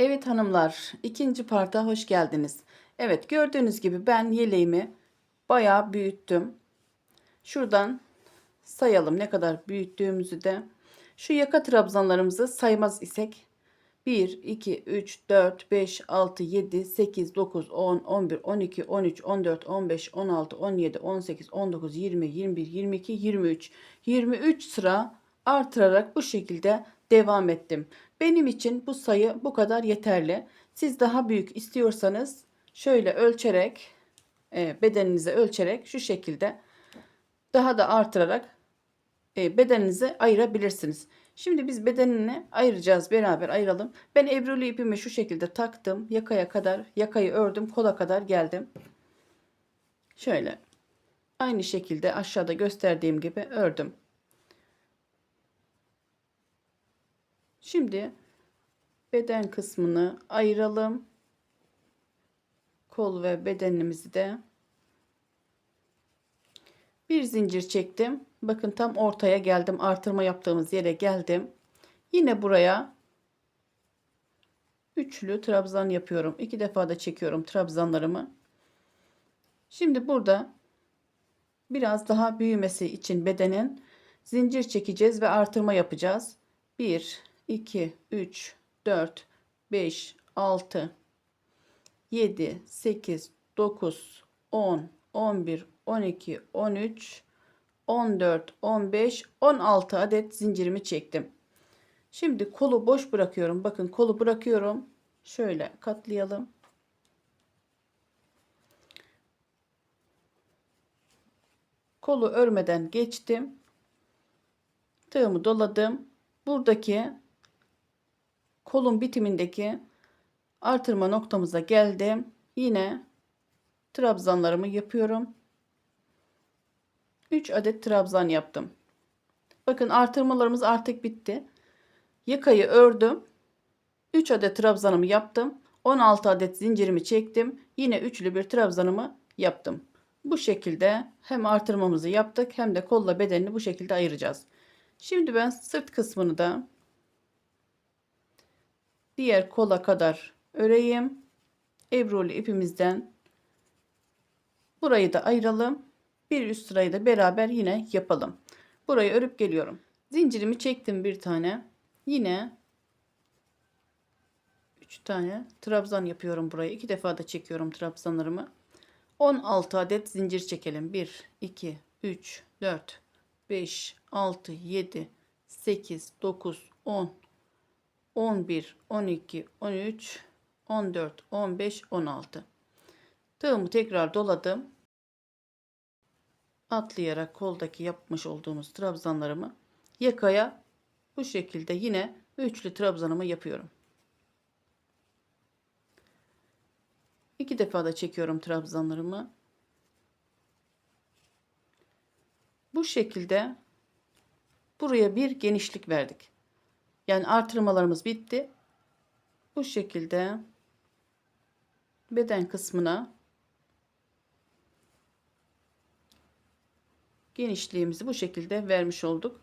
Evet hanımlar, ikinci parta hoş geldiniz. Evet, gördüğünüz gibi ben yeleğimi bayağı büyüttüm. Şuradan sayalım ne kadar büyüttüğümüzü de. Şu yaka trabzanlarımızı saymaz isek 1, 2, 3, 4, 5, 6, 7, 8, 9, 10, 11, 12, 13, 14, 15, 16, 17, 18, 19, 20, 21, 22, 23. 23 sıra artırarak bu şekilde devam ettim. Benim için bu sayı bu kadar yeterli. Siz daha büyük istiyorsanız şöyle ölçerek e, bedeninize ölçerek şu şekilde daha da artırarak e, bedeninizi ayırabilirsiniz. Şimdi biz bedenini ayıracağız beraber ayıralım. Ben ebruli ipimi şu şekilde taktım. Yakaya kadar yakayı ördüm kola kadar geldim. Şöyle aynı şekilde aşağıda gösterdiğim gibi ördüm. Şimdi beden kısmını ayıralım. Kol ve bedenimizi de bir zincir çektim. Bakın tam ortaya geldim. Artırma yaptığımız yere geldim. Yine buraya üçlü trabzan yapıyorum. İki defa da çekiyorum trabzanlarımı. Şimdi burada biraz daha büyümesi için bedenin zincir çekeceğiz ve artırma yapacağız. 1 2 3 4 5 6 7 8 9 10 11 12 13 14 15 16 adet zincirimi çektim. Şimdi kolu boş bırakıyorum. Bakın kolu bırakıyorum. Şöyle katlayalım. Kolu örmeden geçtim. Tığımı doladım. Buradaki kolun bitimindeki artırma noktamıza geldim. Yine trabzanlarımı yapıyorum. 3 adet trabzan yaptım. Bakın artırmalarımız artık bitti. Yakayı ördüm. 3 adet trabzanımı yaptım. 16 adet zincirimi çektim. Yine üçlü bir trabzanımı yaptım. Bu şekilde hem artırmamızı yaptık hem de kolla bedenini bu şekilde ayıracağız. Şimdi ben sırt kısmını da diğer kola kadar öreyim. Ebruli ipimizden burayı da ayıralım. Bir üst sırayı da beraber yine yapalım. Burayı örüp geliyorum. Zincirimi çektim bir tane. Yine 3 tane trabzan yapıyorum buraya. iki defa da çekiyorum trabzanlarımı. 16 adet zincir çekelim. 1 2 3 4 5 6 7 8 9 10 11 12 13 14 15 16 tığımı tekrar doladım atlayarak koldaki yapmış olduğumuz trabzanlarımı yakaya bu şekilde yine üçlü trabzanımı yapıyorum. İki defa da çekiyorum trabzanlarımı. Bu şekilde buraya bir genişlik verdik. Yani artırmalarımız bitti. Bu şekilde beden kısmına genişliğimizi bu şekilde vermiş olduk.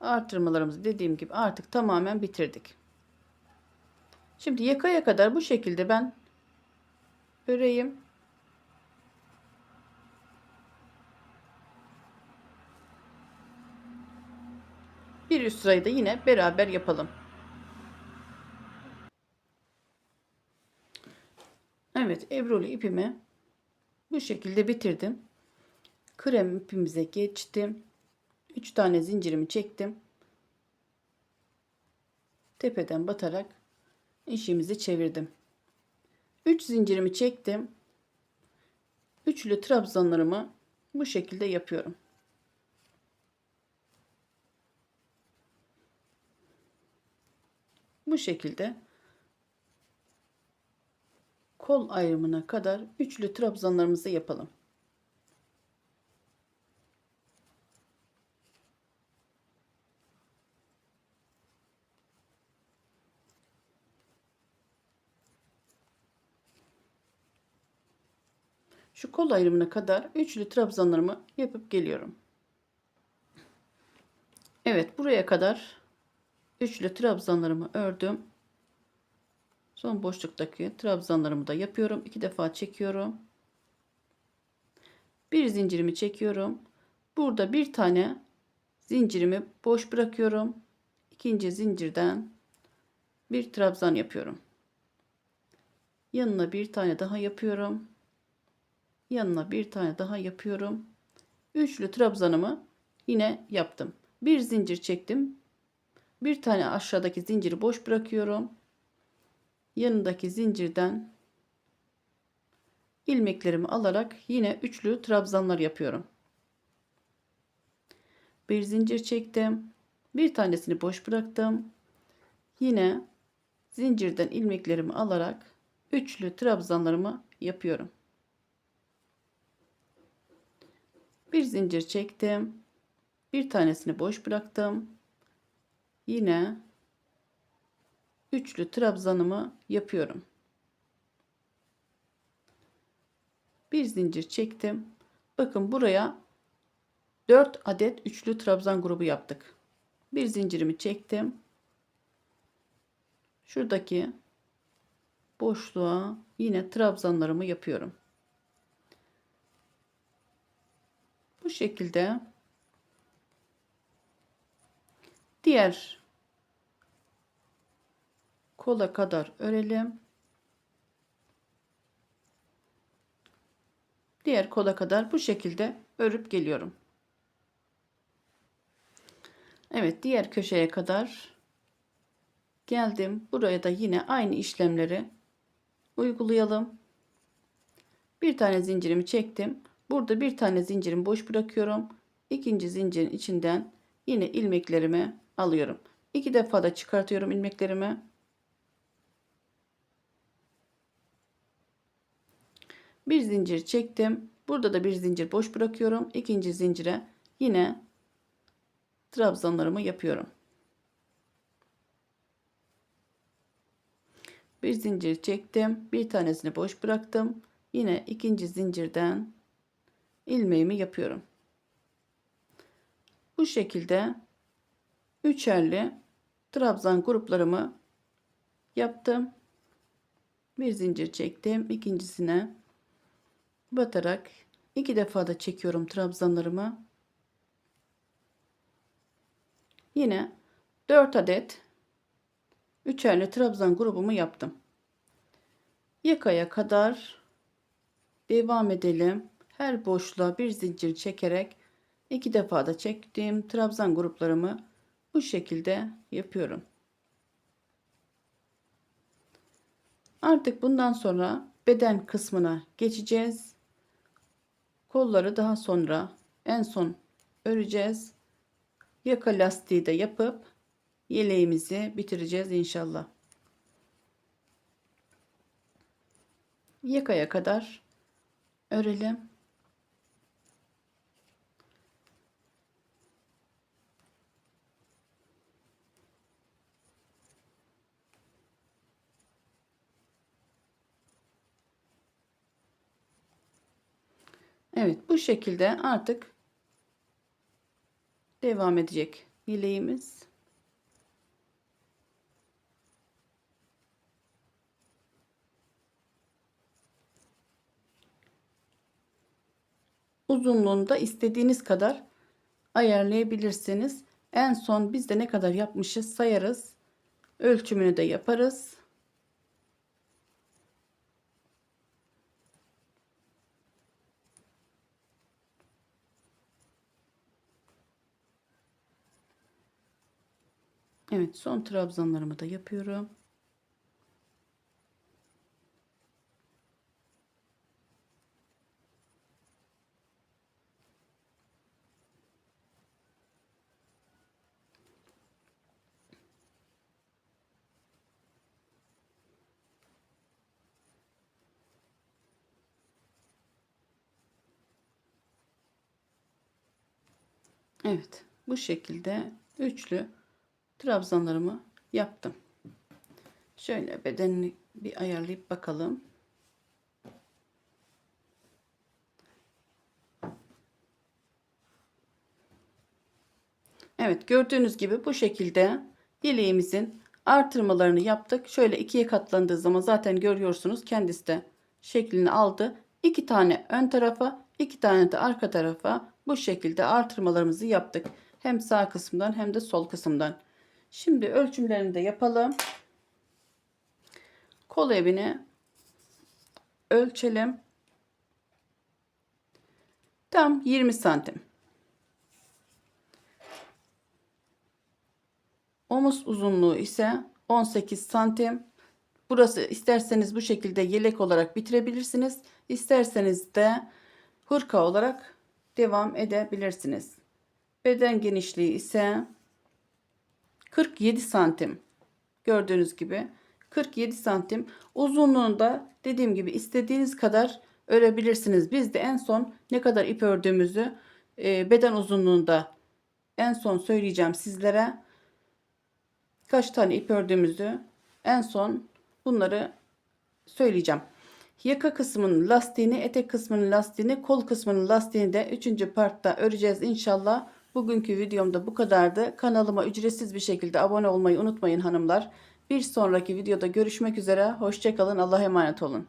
Artırmalarımızı dediğim gibi artık tamamen bitirdik. Şimdi yakaya kadar bu şekilde ben öreyim. Bir üst sırayı da yine beraber yapalım. Evet, ebruli ipimi bu şekilde bitirdim krem ipimize geçtim. 3 tane zincirimi çektim. Tepeden batarak işimizi çevirdim. 3 zincirimi çektim. Üçlü trabzanlarımı bu şekilde yapıyorum. Bu şekilde kol ayrımına kadar üçlü trabzanlarımızı yapalım. Şu kol ayrımına kadar üçlü trabzanlarımı yapıp geliyorum. Evet buraya kadar üçlü trabzanlarımı ördüm. Son boşluktaki trabzanlarımı da yapıyorum. iki defa çekiyorum. Bir zincirimi çekiyorum. Burada bir tane zincirimi boş bırakıyorum. İkinci zincirden bir trabzan yapıyorum. Yanına bir tane daha yapıyorum. Yanına bir tane daha yapıyorum. Üçlü trabzanımı yine yaptım. Bir zincir çektim. Bir tane aşağıdaki zinciri boş bırakıyorum. Yanındaki zincirden ilmeklerimi alarak yine üçlü trabzanlar yapıyorum. Bir zincir çektim. Bir tanesini boş bıraktım. Yine zincirden ilmeklerimi alarak üçlü trabzanlarımı yapıyorum. Bir zincir çektim. Bir tanesini boş bıraktım. Yine üçlü trabzanımı yapıyorum. Bir zincir çektim. Bakın buraya 4 adet üçlü trabzan grubu yaptık. Bir zincirimi çektim. Şuradaki boşluğa yine trabzanlarımı yapıyorum. Bu şekilde diğer kola kadar örelim. Diğer kola kadar bu şekilde örüp geliyorum. Evet diğer köşeye kadar geldim. Buraya da yine aynı işlemleri uygulayalım. Bir tane zincirimi çektim. Burada bir tane zincirimi boş bırakıyorum. İkinci zincirin içinden yine ilmeklerimi alıyorum. İki defa da çıkartıyorum ilmeklerimi. Bir zincir çektim. Burada da bir zincir boş bırakıyorum. İkinci zincire yine trabzanlarımı yapıyorum. Bir zincir çektim. Bir tanesini boş bıraktım. Yine ikinci zincirden ilmeğimi yapıyorum. Bu şekilde üçerli trabzan gruplarımı yaptım. Bir zincir çektim. ikincisine batarak iki defa da çekiyorum trabzanlarımı. Yine 4 adet üçerli trabzan grubumu yaptım. Yakaya kadar devam edelim. Her boşluğa bir zincir çekerek iki defa da çektiğim trabzan gruplarımı bu şekilde yapıyorum. Artık bundan sonra beden kısmına geçeceğiz. Kolları daha sonra en son öreceğiz. Yaka lastiği de yapıp yeleğimizi bitireceğiz inşallah. Yakaya kadar örelim. Evet bu şekilde artık devam edecek yeleğimiz. Uzunluğunu da istediğiniz kadar ayarlayabilirsiniz. En son biz de ne kadar yapmışız sayarız. Ölçümünü de yaparız. Evet son trabzanlarımı da yapıyorum. Evet bu şekilde üçlü trabzanlarımı yaptım. Şöyle bedenini bir ayarlayıp bakalım. Evet gördüğünüz gibi bu şekilde yeleğimizin artırmalarını yaptık. Şöyle ikiye katlandığı zaman zaten görüyorsunuz kendisi de şeklini aldı. İki tane ön tarafa, iki tane de arka tarafa bu şekilde artırmalarımızı yaptık. Hem sağ kısımdan hem de sol kısımdan. Şimdi ölçümlerini de yapalım. Kol evini ölçelim. Tam 20 santim. Omuz uzunluğu ise 18 santim. Burası isterseniz bu şekilde yelek olarak bitirebilirsiniz. İsterseniz de hırka olarak devam edebilirsiniz. Beden genişliği ise 47 santim. Gördüğünüz gibi 47 santim. Uzunluğunda dediğim gibi istediğiniz kadar örebilirsiniz. Biz de en son ne kadar ip ördüğümüzü e, beden uzunluğunda en son söyleyeceğim sizlere. Kaç tane ip ördüğümüzü en son bunları söyleyeceğim. Yaka kısmının lastiğini, etek kısmının lastiğini, kol kısmının lastiğini de 3. partta öreceğiz inşallah. Bugünkü videomda bu kadardı. Kanalıma ücretsiz bir şekilde abone olmayı unutmayın hanımlar. Bir sonraki videoda görüşmek üzere. Hoşçakalın. Allah'a emanet olun.